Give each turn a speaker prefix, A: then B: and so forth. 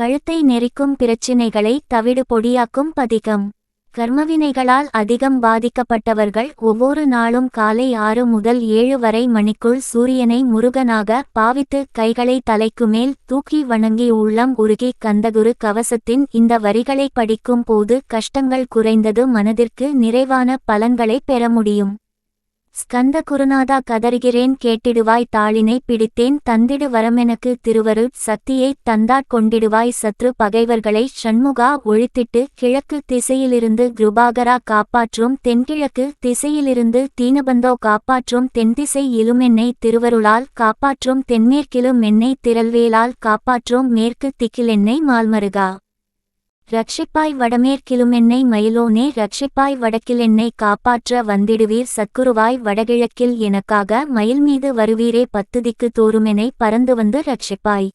A: கழுத்தை நெரிக்கும் பிரச்சினைகளை தவிடு பொடியாக்கும் பதிகம். கர்மவினைகளால் அதிகம் பாதிக்கப்பட்டவர்கள் ஒவ்வொரு நாளும் காலை ஆறு முதல் ஏழு வரை மணிக்குள் சூரியனை முருகனாக பாவித்து கைகளை தலைக்கு மேல் தூக்கி வணங்கி உள்ளம் உருகி கந்தகுரு கவசத்தின் இந்த வரிகளை படிக்கும் போது கஷ்டங்கள் குறைந்தது மனதிற்கு நிறைவான பலன்களை பெற முடியும். ஸ்கந்த குருநாதா கதறுகிறேன் கேட்டிடுவாய் தாளினை பிடித்தேன் தந்திடு வரமெனக்கு திருவரு சக்தியைத் தந்தாட் கொண்டிடுவாய் சத்ரு பகைவர்களை ஷண்முகா ஒழித்திட்டு கிழக்கு திசையிலிருந்து கிருபாகரா காப்பாற்றும் தென்கிழக்கு திசையிலிருந்து தீனபந்தோ காப்பாற்றும் தென்திசை இலுமென்னை திருவருளால் காப்பாற்றும் தென்மேற்கிலும் என்னை திரல்வேலால் காப்பாற்றும் மேற்கு திக்கிலென்னை மால்மருகா. ரட்சிப்பாய் வடமேற்கிலுமென்னை மயிலோனே ரட்சிப்பாய் வடக்கிலென்னை காப்பாற்ற வந்திடுவீர். சக்குருவாய் வடகிழக்கில் எனக்காக மயில் மீது வருவீரே. பத்து திக்கு தோறுமெனை பறந்து வந்து ரட்சிப்பாய்.